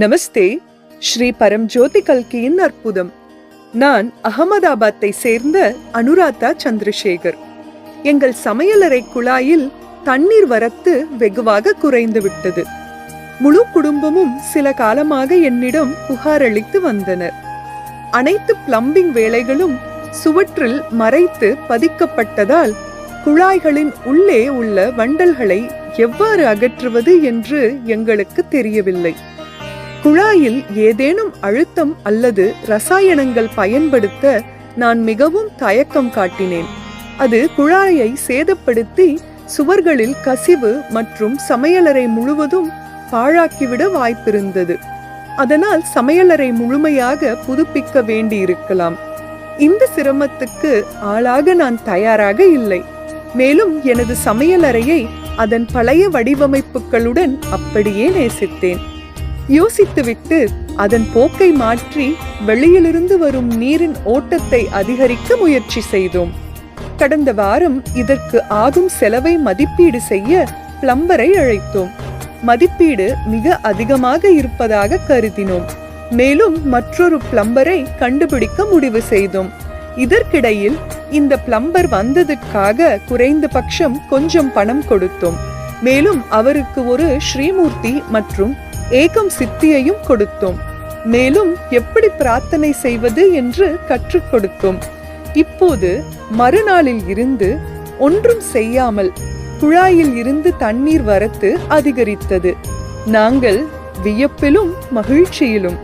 நமஸ்தே ஸ்ரீ பரம் ஜோதி கல்கியின் அற்புதம். நான் அகமதாபாத்தை சேர்ந்த அனுராதா சந்திரசேகர். எங்கள் சமையலறை குழாயில் தண்ணீர் வரத்து வெகுவாக குறைந்து விட்டது. முழு குடும்பமும் சில காலமாக என்னிடம் புகாரளித்து வந்தனர். அனைத்து பிளம்பிங் வேலைகளும் சுவற்றில் மறைத்து பதிக்கப்பட்டதால் குழாய்களின் உள்ளே உள்ள வண்டல்களை எவ்வாறு அகற்றுவது என்று எங்களுக்கு தெரியவில்லை. குழாயில் ஏதேனும் அழுத்தம் அல்லது ரசாயனங்கள் பயன்படுத்த நான் மிகவும் தயக்கம் காட்டினேன். அது குழாயை சேதப்படுத்தி சுவர்களில் கசிவு மற்றும் சமையலறை முழுவதும் பாழாக்கிவிட வாய்ப்பிருந்தது. அதனால் சமையலறை முழுமையாக புதுப்பிக்க வேண்டியிருக்கலாம். இந்த சிரமத்துக்கு ஆளாக நான் தயாராக இல்லை. மேலும் எனது சமையலறையை அதன் பழைய வடிவமைப்புகளுடன் அப்படியே நேசித்தேன். யோசித்துவிட்டு அதன் போக்கை மாற்றி வெளியிலிருந்து வரும் நீரின் ஓட்டத்தை அதிகரிக்க முயற்சி செய்தோம். கடந்த வாரம் இதற்கு ஆகும் செலவை மதிப்பீடு செய்ய பிளம்பரை அழைத்தோம். மதிப்பீடு மிக அதிகமாக இருப்பதாக கருதினோம். மேலும் மற்றொரு பிளம்பரை கண்டுபிடிக்க முடிவு செய்தோம். இதற்கிடையில் இந்த பிளம்பர் வந்ததற்காக குறைந்தபட்சம் கொஞ்சம் பணம் கொடுத்தோம். மேலும் அவருக்கு ஒரு ஸ்ரீமூர்த்தி மற்றும் ஏகம் சித்தியையும் கொடுத்தோம். மேலும் எப்படி பிரார்த்தனை செய்வது என்று கற்றுக் கொடுத்தோம். இப்போது மறுநாளில் இருந்து ஒன்றும் செய்யாமல் குழாயில் இருந்து தண்ணீர் வரத்து அதிகரித்தது. நாங்கள் வியப்பிலும் மகிழ்ச்சியிலும்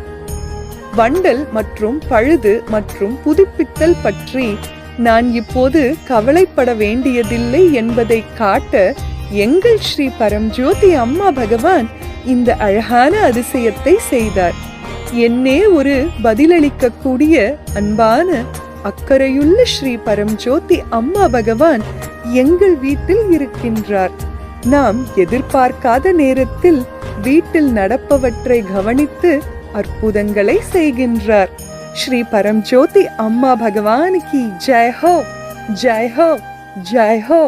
வண்டல் மற்றும் பழுது மற்றும் புதுப்பித்தல் பற்றி நான் இப்போது கவலைப்பட வேண்டியதில்லை என்பதை காட்ட எங்கள் ஸ்ரீ பரம்ஜோதி அம்மா பகவான் இந்த அழகான அதிசயத்தை செய்தார். என்னே ஒரு பதிலளிக்கக்கூடிய அன்பான அக்கறையுள்ள ஸ்ரீ பரம்ஜோதி அம்மா பகவான் எங்கள் வீட்டில் இருக்கின்றார். நாம் எதிர்பார்க்காத நேரத்தில் வீட்டில் நடப்பவற்றை கவனித்து அற்புதங்களை செய்கின்றார். ஸ்ரீ பரம்ஜோதி அம்மா பகவான் கி ஜெய் ஹோ ஜெய் ஹோ ஜெய் ஹோ.